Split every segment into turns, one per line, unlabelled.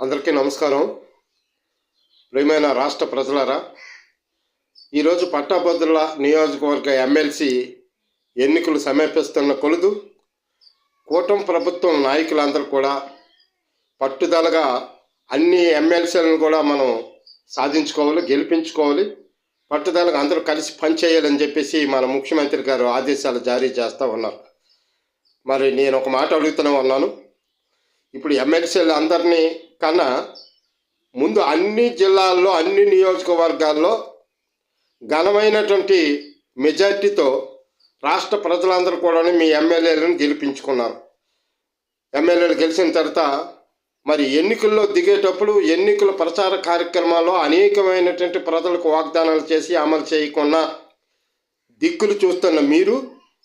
అందరికీ నమస్కారం. ప్రియమైన రాష్ట్ర ప్రజలారా ఈరోజు పట్టాభద్రుల నియోజకవర్గ ఎమ్మెల్సీ ఎన్నికలు సమీపిస్తున్న కొలుదు కూటమి ప్రభుత్వం నాయకులందరూ కూడా పట్టుదలగా అన్ని ఎమ్మెల్సీలను కూడా మనం సాధించుకోవాలి గెలిపించుకోవాలి. పట్టుదలగా అందరూ కలిసి పనిచేయాలని చెప్పేసి మన ముఖ్యమంత్రి గారు ఆదేశాలు జారీ చేస్తూ ఉన్నారు. మరి నేను ఒక మాట అడుగుతూనే ఉన్నాను. ఇప్పుడు ఎమ్మెల్సీలు అందరినీ కన్నా ముందు అన్ని జిల్లాల్లో అన్ని నియోజకవర్గాల్లో ఘనమైనటువంటి మెజార్టీతో రాష్ట్ర ప్రజలందరూ కూడా మీ ఎమ్మెల్యేలను గెలిపించుకున్నారు. ఎమ్మెల్యేలు గెలిచిన తర్వాత మరి ఎన్నికల్లో దిగేటప్పుడు ఎన్నికల ప్రచార కార్యక్రమాల్లో అనేకమైనటువంటి ప్రజలకు వాగ్దానాలు చేసి అమలు చేయకుండా దిక్కులు చూస్తున్న మీరు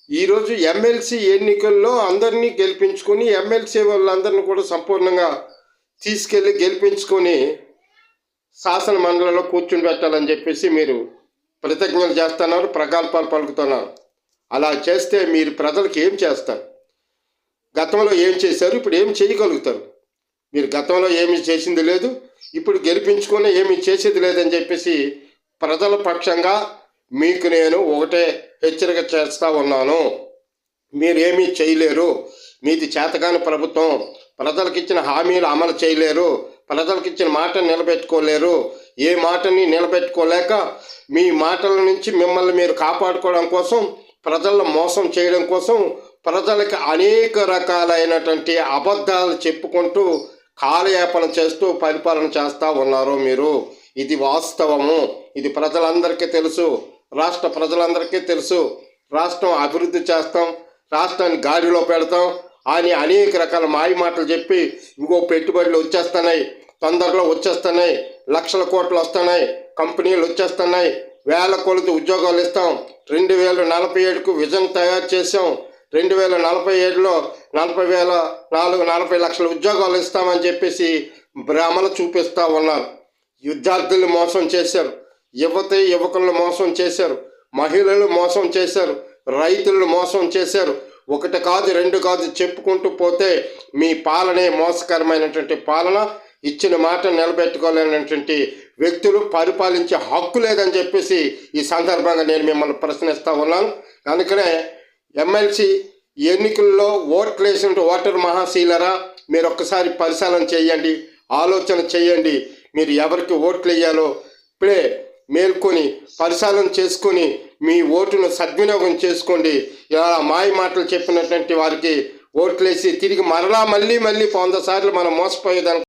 ఈరోజు ఎమ్మెల్సీ ఎన్నికల్లో అందరినీ గెలిపించుకొని ఎమ్మెల్సీ వాళ్ళందరినీ కూడా సంపూర్ణంగా తీసుకెళ్ళి గెలిపించుకొని శాసన మండలిలో కూర్చుని పెట్టాలని చెప్పేసి మీరు ప్రతిజ్ఞలు చేస్తున్నారు ప్రగల్భాలు పలుకుతున్నారు. అలా చేస్తే మీరు ప్రజలకు ఏం చేస్తారు? గతంలో ఏం చేశారు? ఇప్పుడు ఏం చేయగలుగుతారు? మీరు గతంలో ఏమీ చేసింది లేదు ఇప్పుడు గెలిపించుకొని ఏమీ చేసేది లేదని చెప్పేసి ప్రజల పక్షంగా మీకు నేను ఒకటే హెచ్చరిక చేస్తా ఉన్నాను. మీరేమీ చేయలేరు. మీది చేతగాని ప్రభుత్వం. ప్రజలకు ఇచ్చిన హామీలు అమలు చేయలేరు ప్రజలకు ఇచ్చిన మాట నిలబెట్టుకోలేరు. ఏ మాటని నిలబెట్టుకోలేక మీ మాటల నుంచి మిమ్మల్ని మీరు కాపాడుకోవడం కోసం ప్రజలను మోసం చేయడం కోసం ప్రజలకు అనేక రకాలైనటువంటి అబద్ధాలు చెప్పుకుంటూ కాలయాపన చేస్తూ పరిపాలన చేస్తూ ఉన్నారు మీరు. ఇది వాస్తవము. ఇది ప్రజలందరికీ తెలుసు. రాష్ట్ర ప్రజలందరికీ తెలుసు. రాష్ట్రం అభివృద్ధి చేస్తాం. రాష్ట్రాన్ని గాడిలో పెడతాం. అని అనేక రకాల మాయ మాటలు చెప్పి ఇంకో పెట్టుబడులు వచ్చేస్తున్నాయి తొందరలో వచ్చేస్తున్నాయి లక్షల కోట్లు వస్తున్నాయి కంపెనీలు వచ్చేస్తున్నాయి వేల కొలది ఉద్యోగాలు ఇస్తాం. రెండు వేల నలభై ఏడుకు విజన్ తయారు చేసాం రెండు వేల నలభై ఏడులో నలభై వేల నాలుగు నలభై లక్షల ఉద్యోగాలు ఇస్తామని చెప్పేసి భ్రమలు చూపిస్తూ ఉన్నారు. విద్యార్థులు మోసం చేశారు. యువతి యువకులను మోసం చేశారు. మహిళలు మోసం చేశారు. రైతులను మోసం చేశారు. ఒకటి కాదు రెండు కాదు చెప్పుకుంటూ పోతే మీ పాలనే మోసకరమైనటువంటి పాలన. ఇచ్చిన మాట నిలబెట్టుకోలేనటువంటి వ్యక్తులు పరిపాలించే హక్కు లేదని చెప్పేసి ఈ సందర్భంగా నేను మిమ్మల్ని ప్రశ్నిస్తూ ఉన్నాను. అందుకనే ఎమ్మెల్సీ ఎన్నికల్లో ఓట్లు వేసిన ఓటర్ మహాశీలరా మీరు ఒక్కసారి పరిశీలన చేయండి ఆలోచన చేయండి మీరు ఎవరికి ఓట్లు వేయాలో. ఇప్పుడే పరిశీలన చేసుకొని మీ ఓటును సద్వినియోగం చేసుకోండి. ఇలా మాయ మాటలు చెప్పినటువంటి వారికి ఓట్లేసి తిరిగి మరలా మళ్ళీ మళ్ళీ వంద సార్లు మనం మోసపోయేదానికి